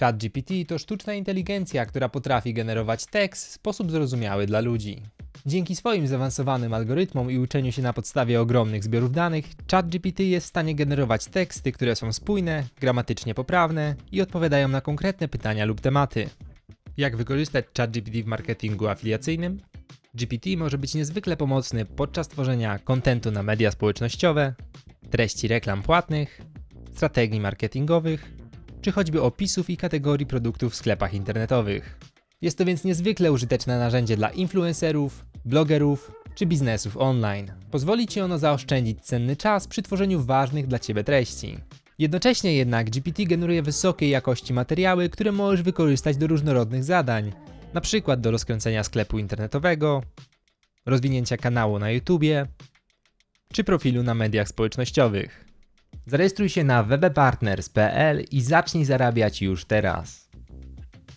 ChatGPT to sztuczna inteligencja, która potrafi generować tekst w sposób zrozumiały dla ludzi. Dzięki swoim zaawansowanym algorytmom i uczeniu się na podstawie ogromnych zbiorów danych, ChatGPT jest w stanie generować teksty, które są spójne, gramatycznie poprawne i odpowiadają na konkretne pytania lub tematy. Jak wykorzystać ChatGPT w marketingu afiliacyjnym? GPT może być niezwykle pomocny podczas tworzenia kontentu na media społecznościowe, treści reklam płatnych, strategii marketingowych, czy choćby opisów i kategorii produktów w sklepach internetowych. Jest to więc niezwykle użyteczne narzędzie dla influencerów, blogerów czy biznesów online. Pozwoli Ci ono zaoszczędzić cenny czas przy tworzeniu ważnych dla Ciebie treści. Jednocześnie jednak GPT generuje wysokiej jakości materiały, które możesz wykorzystać do różnorodnych zadań, przykład do rozkręcenia sklepu internetowego, rozwinięcia kanału na YouTubie czy profilu na mediach społecznościowych. Zarejestruj się na webpartners.pl i zacznij zarabiać już teraz.